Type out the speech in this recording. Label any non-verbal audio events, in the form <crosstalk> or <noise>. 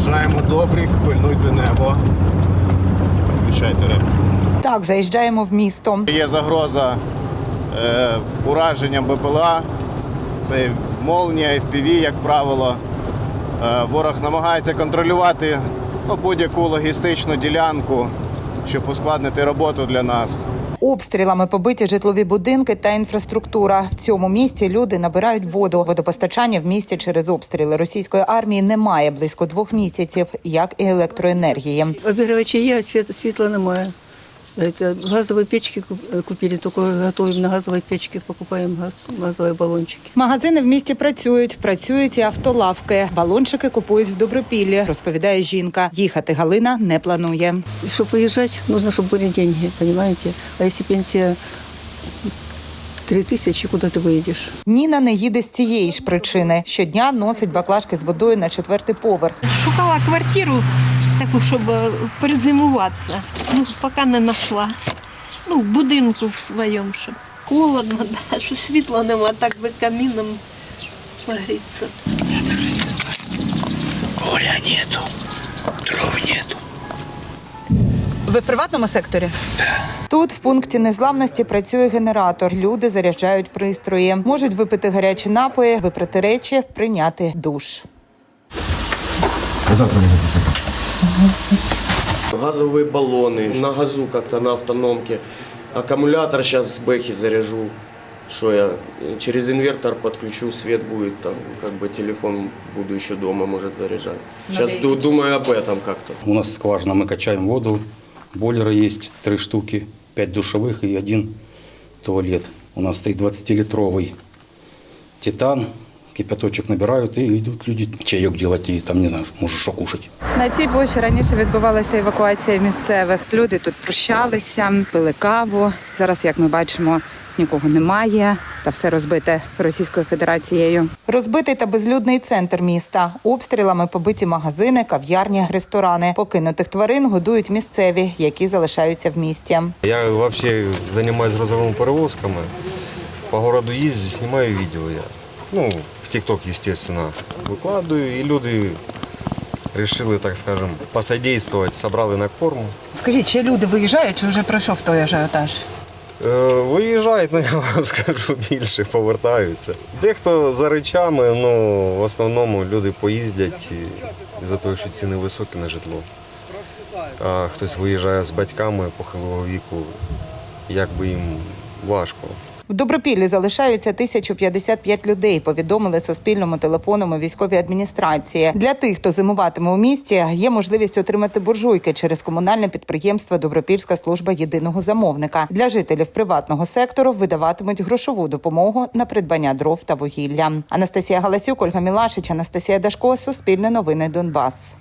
Заїжджаємо добрик, пильнуйте небо. Включайте реп. Так, заїжджаємо в місто. Є загроза е, ураженням БПЛА. Це молнія, FPV, як правило. Е, ворог намагається контролювати ну, будь-яку логістичну ділянку, щоб ускладнити роботу для нас. Обстрілами побиті житлові будинки та інфраструктура. В цьому місті люди набирають воду. Водопостачання в місті через обстріли російської армії немає близько двох місяців, як і електроенергії. Обігрівачі є, а немає. Это, газові печки куп- купили, только готуємо на газові печки, покупаємо газ, газові балончики. Магазини в місті працюють, працюють і автолавки. Балончики купують в добропіллі, розповідає жінка. Їхати Галина не планує. Щоб виїжджати, нужно, щоб були гроші, розумієте? А якщо пенсія 3 тисячі, куди ти виїдеш? Ніна не їде з цієї ж причини. Щодня носить баклажки з водою на четвертий поверх. Шукала квартиру таку, щоб е, перезимуватися. Ну, поки не знайшла. Ну, в будинку в своєму, щоб холодно, <laughs> да, що світла нема, так би каміном погріться. Оля нету, дров нету. Ви в приватному секторі? Тут в пункті незламності працює генератор. Люди заряджають пристрої, можуть випити гарячі напої, випрати речі, прийняти душ. Газовые баллоны, на газу как-то на автономке. Аккумулятор сейчас с бэхи заряжу. Что я через инвертор подключу, свет будет, там, как бы телефон буду еще дома, может, заряжать. Сейчас ду- думаю об этом как-то. У нас скважина, мы качаем воду, бойлеры есть, три штуки, пять душевых и один туалет. У нас стоит 20-литровый титан, кипяточек набирают и идут люди чаек делать и там, не знаю, может, что кушать. На цій площі раніше відбувалася евакуація місцевих. Люди тут прощалися, пили каву. Зараз, як ми бачимо, нікого немає, та все розбите Російською Федерацією. Розбитий та безлюдний центр міста. Обстрілами побиті магазини, кав'ярні, ресторани. Покинутих тварин годують місцеві, які залишаються в місті. Я вообще занимаюсь грузовыми перевозками. По городу езжу, снимаю видео я. Ну, в ТикТок, естественно, выкладываю. И люди решили, так скажем, посодействовать, собрали на корм. Скажіть, чи люди виїжджають, чи вже пройшов той ажіотаж? Е, Виїжджають, <laughs> ну я вам скажу більше, повертаються. Дехто за речами, ну в основному люди поїздять із-за того, що ціни високі на житло. А хтось виїжджає з батьками похилого віку, як би їм важко. В Добропіллі залишаються 1055 людей. Повідомили Суспільному телефоном у військовій адміністрації. Для тих, хто зимуватиме у місті, є можливість отримати буржуйки через комунальне підприємство Добропільська служба єдиного замовника. Для жителів приватного сектору видаватимуть грошову допомогу на придбання дров та вугілля. Анастасія Галасюк, Ольга Мілашич, Анастасія Дашко, Суспільне новини Донбас.